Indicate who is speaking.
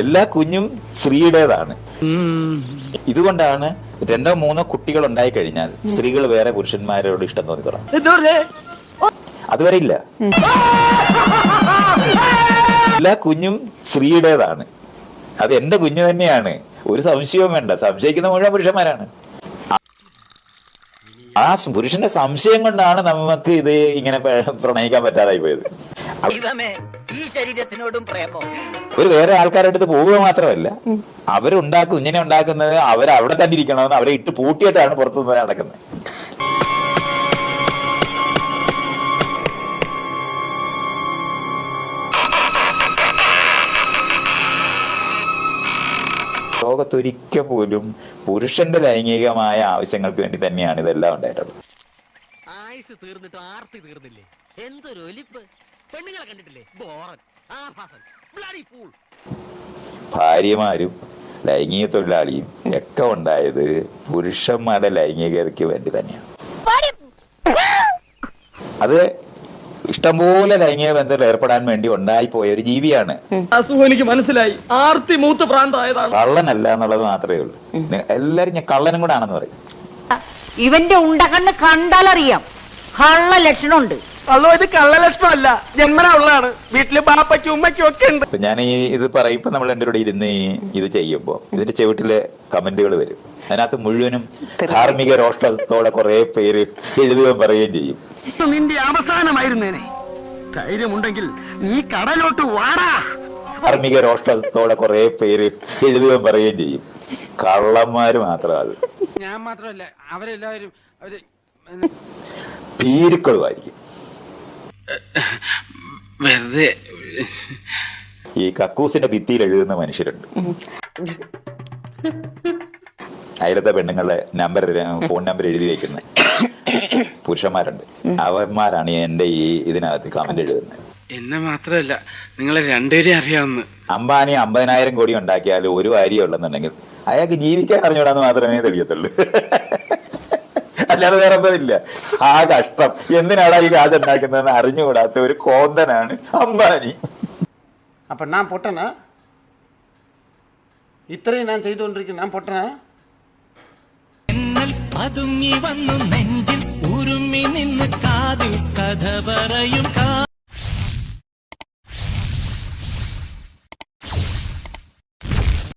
Speaker 1: എല്ലാ കുഞ്ഞും സ്ത്രീയുടേതാണ്. ഇതുകൊണ്ടാണ് രണ്ടോ മൂന്നോ കുട്ടികൾ ഉണ്ടായി കഴിഞ്ഞാൽ സ്ത്രീകൾ വേറെ പുരുഷന്മാരോട് ഇഷ്ടം തോന്നി തുടങ്ങും അതുവരെ ഇല്ല എല്ലാ കുഞ്ഞും സ്ത്രീയുടേതാണ്. അത് എന്റെ കുഞ്ഞു തന്നെയാണ്. ഒരു സംശയവും വേണ്ട. സംശയിക്കുന്ന മുഴുവൻ പുരുഷന്മാരാണ്. ആ പുരുഷന്റെ സംശയം കൊണ്ടാണ് നമുക്ക് ഇത് ഇങ്ങനെ പ്രണയിക്കാൻ പറ്റാതായി പോയത്.
Speaker 2: ദൈവമേ. ഈ ശരീരത്തിനോടും പ്രേമോ?
Speaker 1: ഒരു വേറെ ആൾക്കാരുടെ അടുത്ത് പോവുക മാത്രമല്ല അവരുണ്ടാക്കും ഇങ്ങനെ ഉണ്ടാക്കുന്നത് അവർ അവിടെ തന്നെ ഇരിക്കണമെന്ന് അവരെ ഇട്ട് പൂട്ടിയിട്ടാണ് പുറത്തുനിന്ന് നടക്കുന്നത്. ലോകത്തൊരിക്കൽ പോലും പുരുഷന്റെ ലൈംഗികമായ ആവശ്യങ്ങൾക്ക് വേണ്ടി തന്നെയാണ് ഇതെല്ലാം ഉണ്ടായിട്ടുള്ളത്.
Speaker 3: ആയുസ് തീർന്നിട്ട് ആർത്തി തീർന്നില്ലേ? എന്തൊരു ഒലിപ്പ്. പെണ്ണുങ്ങളെ കണ്ടിട്ടില്ലേ? ബോറൻ ആഭാസൻ ബ്ലഡി ഫൂൾ
Speaker 1: ഭാര്യമാരും ലൈംഗിക തൊഴിലാളിയും ഒക്കെ ഉണ്ടായത് പുരുഷന്മാരുടെ ലൈംഗികതയ്ക്ക് വേണ്ടി തന്നെയാണ്. അത് ഇഷ്ടംപോലെ ലൈംഗിക ബന്ധത്തിൽ ഏർപ്പെടാൻ വേണ്ടി ഉണ്ടായി പോയ ഒരു ജീവിയാണ്.
Speaker 4: അസുഖം എനിക്ക് മനസ്സിലായി. ആർത്തി മൂത്ത് പ്രാന്തായതാണ്.
Speaker 1: കള്ളനല്ല എന്നുള്ളത് മാത്രമേ ഉള്ളൂ. എല്ലാരും ഞാൻ കള്ളനും കൂടെ ആണെന്ന് പറയും.
Speaker 5: ഇവന്റെ ഉണ്ടകണ്ണ് കണ്ടാലറിയാം. കള്ള ലക്ഷണമുണ്ട്
Speaker 4: അല്ലോ ഇത് കള്ളലക്ഷണമല്ല. ജന്മന ഉള്ളതാണ് വീട്ടിൽ ബാപ്പയ്ക്കും ഉമ്മയ്ക്കും ഒക്കെ ഉണ്ട്.
Speaker 1: ഇപ്പൊ ഞാൻ ഈ ഇത് പറയുമ്പോ ഇപ്പൊ നമ്മൾ എന്റെ കൂടെ ഇരുന്ന് ഈ ഇത് ചെയ്യുമ്പോ ഇതിന്റെ ചുവട്ടിൽ കമന്റുകൾ വരും. അതിനകത്ത് മുഴുവനും ധാർമ്മിക രോഷ്ടത്തോടെ കുറെ പേര് എഴുതുകയും പറയുകയും ചെയ്യും.
Speaker 4: നിന്റെ അവസാനമായിരുന്നേനെ. ധൈര്യമുണ്ടെങ്കിൽ നീ കടലോട്ട് വാടാ.
Speaker 1: ധാർമ്മിക രോഷ്ടത്തോടെ കുറെ പേര് എഴുതുകയും പറയുകയും ചെയ്യും. കള്ളന്മാര് മാത്രം അത്.
Speaker 4: ഞാൻ മാത്രമല്ല അവരെല്ലാവരും അവർ
Speaker 1: ഭീരുക്കളുമായിരിക്കും.
Speaker 4: വെറുതെ.
Speaker 1: ഈ കക്കൂസിന്റെ ഭിത്തിയിൽ എഴുതുന്ന മനുഷ്യരുണ്ട്. അയലത്തെ പെണ്ണുങ്ങളുടെ നമ്പർ ഫോൺ നമ്പർ എഴുതി വെക്കുന്ന. പുരുഷന്മാരുണ്ട്. അവന്മാരാണ് എന്റെ ഈ ഇതിനകത്ത് കമന്റ് എഴുതുന്നത്
Speaker 6: എന്നെ മാത്രമല്ല നിങ്ങളെ രണ്ടുപേരെ അറിയാവുന്ന.
Speaker 1: അംബാനി അമ്പതിനായിരം കോടി ഉണ്ടാക്കിയാൽ ഒരു വാരിയേ ഉള്ളെന്നുണ്ടെങ്കിൽ അയാൾക്ക് ജീവിക്കാൻ അറിഞ്ഞൂടാന്ന് മാത്രമേ തെളിയത്തുള്ളൂ. അല്ലാതെ വേറെ ഒന്നുമില്ല ആ കഷ്ടം എന്തിനാണ് ഈ കാശ് ഉണ്ടാക്കുന്നതെന്ന് അറിഞ്ഞുകൂടാത്ത ഒരു കോന്തനാണ് അംബാനി
Speaker 7: அப்போ நான் பொட்டனா ഇത്രയും ഞാൻ ചെയ്തുകൊണ്ടിരിക്കുന്നു ഞാൻ പൊട്ടനാ
Speaker 8: പതുങ്ങി വന്നു നെഞ്ചിൽ ഉരുമ്മി നിന്ന് കാതിൽ കഥ പറയും കാ